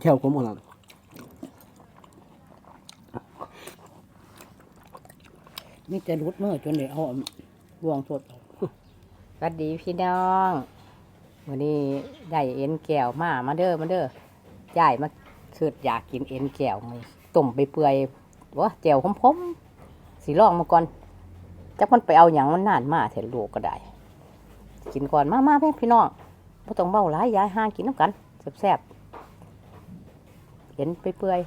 แค่ผมหมดแล้วนี่จะรุดเมื่อจนเดี๋ยวเอาบวงสดออกสวัสดีพี่น้องวันนี้ได้เอ็นแก้วมามาเด้อมาเด้อยายมาคืออยากกินเอ็นแก้วมั้ยต้มไปเปื่อยๆวะแจ่วพมๆสีลองมาก่อนจักมันไปเอาอย่างมันนานมาเถอะลูกก็ได้ กินก่อนมามาแม่พี่น้องบ่ต้องเบาหลายยายห้างกินน้ำกันแซ่บๆ เอ็นไปเปื่อย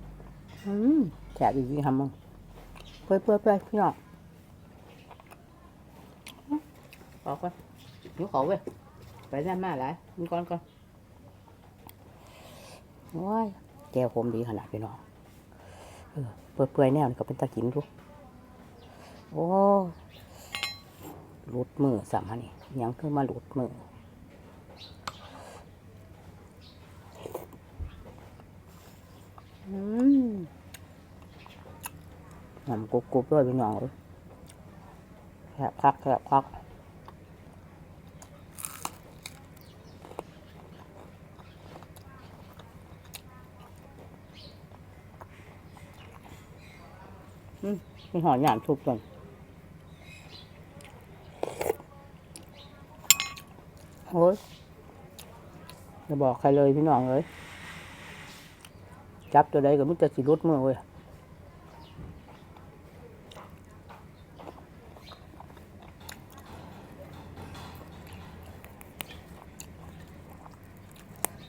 ๆอืมแซ่บอีกทีทำมึงเปื่อยๆเปื่อยๆพี่น้องออกก่อนหิวเขาเว้ยไปนั่นมาหลายมึงก่อนก่อนโอ้ยแก้วผมดีขนาดพี่น้องเออเปื่อยๆแนวนี่ก็เป็นตะกินทุกโอ้หลุดมือสามฮะนี่ยังคือมาหลุดมือ อืมหอมกรุบๆด้วยพี่น้องเอ้ยแคบคักแคบคักเป็นหอยหยามทุบก่อนโอ้ยจะบอกใครเลยพี่น้องเลย จับตัวใดก็มิจะสิรุดมือเว้ย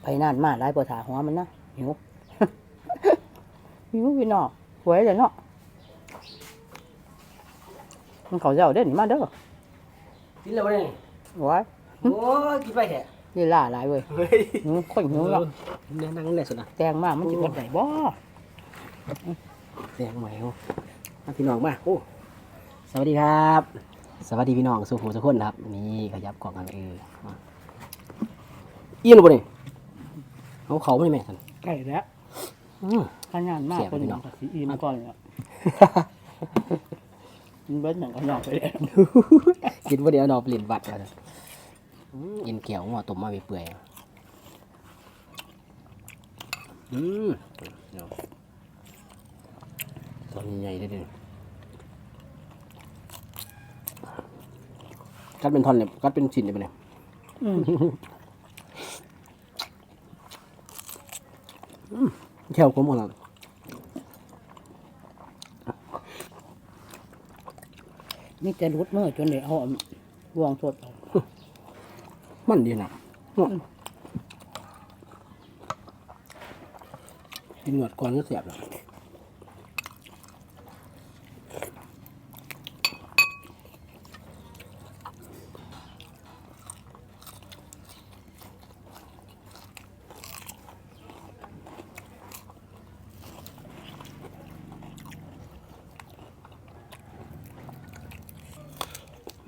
ไปนานมาหลายปวดขาหัวมันนะหิวหิวพี่น้องหวยเลยเนาะมันเขาเจ้าเด่นมาเด้อกินแล้วเนี่ยไว้โอ้ยกินไปแท้ นี่ล่าหลายเว้ยเฮ้ยหิวคนหิวเนาะเนี่ยนั่งเนี่ยสุดนะแตงมากมันจะเป็นไหนบ่แสงใหม่โอ้มาพี่น้องมาโอ้สวัสดีครับ สวัสดีพี่น้องสุภูสุขคนนะครับ นี่ขยับกล่องกันเออมาเอี้ยนบ่เนี่ยเอาเขาไม่แม่ท่านไก่แล้วอืมขนาดมากเสียบคนพี่หน้นึ่องงกับสีอินก่อนเนี่ยมันเบิ้ลหนังก็ยอมไปแล้วกินว่าเดี๋ยวเอาเปลี่ยนบัตรมาเลยอืม เอ็นเกี่ยวหัวต้มมาเปื่อยๆอืมเดี๋ยวตอนใหญ่ๆเลยเดิกัดเป็นท่อนเลยกัดเป็นชิ้นเลยปะเนี่ยอืมแค่ผมหมดแล้วนี่จะรุดเมื่อจนเดี๋ยวเอาบวงสดออก มันดีนะกินหนวดก่อนก็เสียบแล้ว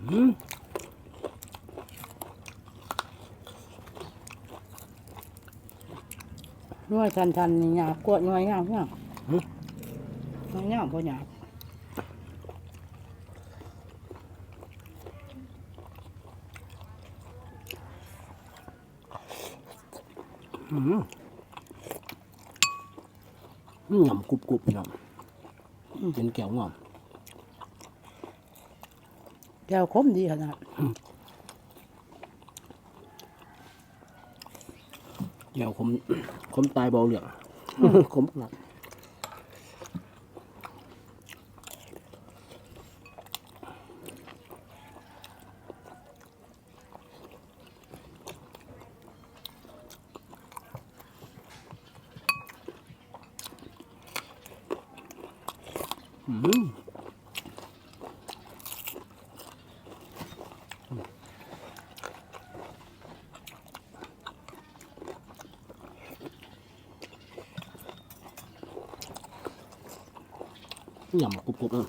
อืม น้อยทันทันนี่หยาบกวดน้อยหยาบหยาบน้อยหยาบพอหยาบอืมอืมหยำกรุบกรุบพี่น้องเป็นแก้วงอมแก้วคมดีขนาด แก้วคมคมตายเบาเหลืองคมหนักอืม ยำกรุบกรุบเลย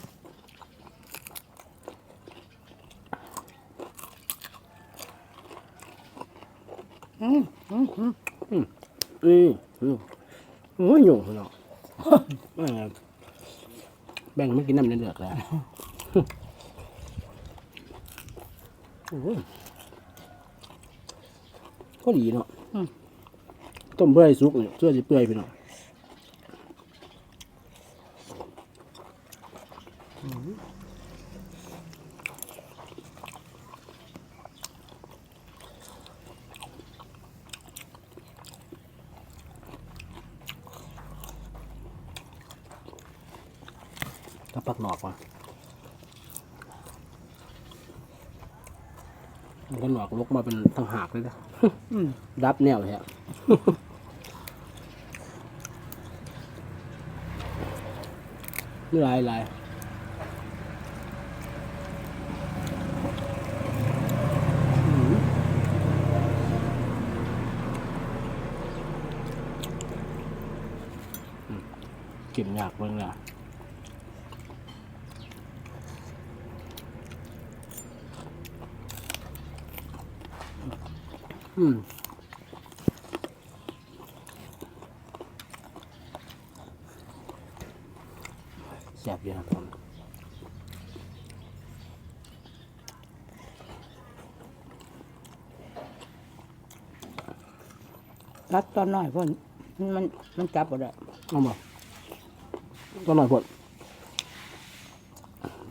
อืมอืมอืมอืมอืมโอ้ยหยุ่งเนาะแม่งแบ่งไม่กินน้ำเดือดๆแล้วโอ้ยก็ดีเนาะอต้มเพื่อให้สุกเนี่ยเพื่อจะเปื่อยพี่น้อง ถ้าปักหนอกว่ะมันก็หนอกลกมาเป็นทางหากเลยนะอืมดับแนวเลยฮะนี่ลายลายอืมอืมกินยากเบิ่งละ อืมแซ่บอยู่ครับผมรัดตอนน้อยพ่นมันมันจับบ่ได้เอามาก็หน่อยพด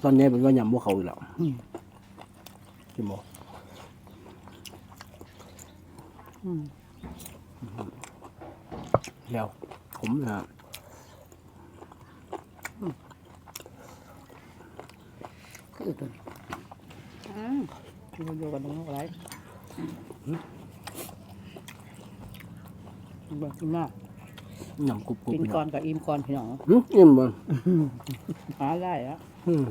ตอนนี้เป็นก็ยำพวกเขาอยู่แล้วอืมจิโมอืม แล้วผมนะคือตัวนี้อืมอยู่อยู่กันตรงนี้อะไรบอกกินมากยำกรุบกรุบกินก่อนกับอิ่มก่อนพี่น้องอืมอิ่มบ่หาได้แล้วอืม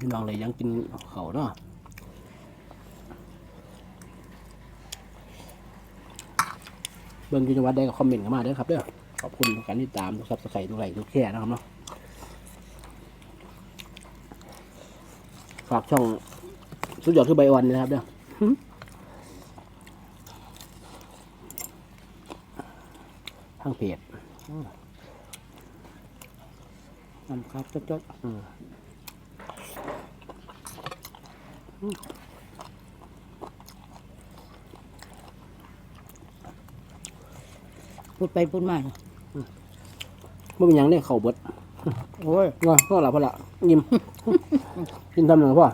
พี่น้องเลยยังกินเขาเนาะเบิ่งอยู่จังหวัดใดก็คอมเมนต์กันมาเด้อครับเด้อขอบคุณทุกการติดตามทุกซับสไครต์ทุกไลค์ทุกแชร์นะครับเนาะฝากช่องสุดยอดคือใบออนนะครับเด้อทางเพจน้ำครับจดอืมๆ พูดไปพูดมาไม่เป็นหยังเนี่ยเขาเบิดโอ้ยว่าพ่อละพ่อละยิ้ม กินทำหนึ่งพ่อ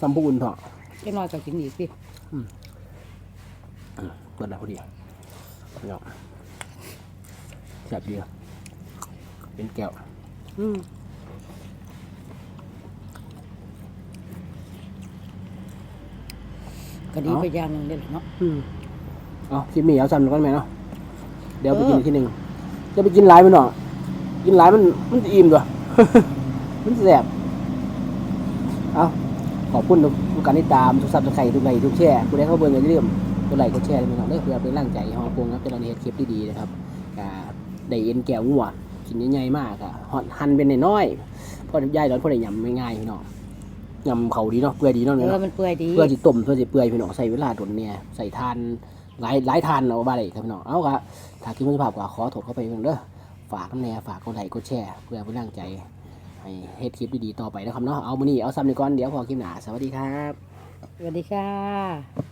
ทำผู้อุ่นเถอะเจ้าน้อยก็กินอีกสิเปิดแล้วพอดีเนาะแซ่บดีอะเป็นแก้ว อืม ก็ดีไปอย่างหนึงเด้อเนาะ อืมเอาคลิปนี้เอาซ้ำหนึ่งก่อนไหมเนาะเดี๋ยวไปเออกินอีกทีหนึ่งจะไปกินหลายมันเนาะกินหลายมันมันจะอิ่มด้วยมันแซ่บเอาขอบคุณทุกการติดตามทุกซับสไครต์ทุกไลค์ทุกแชร์ผู้ใดเข้าเบิ่งก็อย่าลืมกดไลค์กดแชร์ด้วยนะครับเด้อเพื่อเป็นแรงใจให้ฮอปงครับจะเราได้เฮ็ดคลิปดีๆนะครับก็ได้เอ็นแก้วงัวกินใหญ่ๆมากอะหั่นเป็นน้อยๆเพราะย่ายร้อนเพราะได้ยำง่ายๆพี่น้อง ยำเขาดีเนาะเปื่อยดีเนาะเอเนี่ยอเนาะมันเปื่อยดีเพื่อจิต้มเพื่อจิเปื่อยพี่น้องใส่เวลาโดนเนี่ยใส่ทานหลายหลายทานเอาบ้าเลยครับพี่น้องเอาครับถ้าคิดว่าสภาพก็ขอโทษเข้าไปเพิ่งเด้อฝากน้ำแน่ฝากกดไลค์กดแชร์เพื่อเป็นแรงใจให้เฮ็ดคลิปดีๆต่อไปนะครับเนาะเอามื้อนี้เอาซ้ำนี่ก่อนเดี๋ยวพอคลิปหน้าสวัสดีครับ สวัสดีค่ะ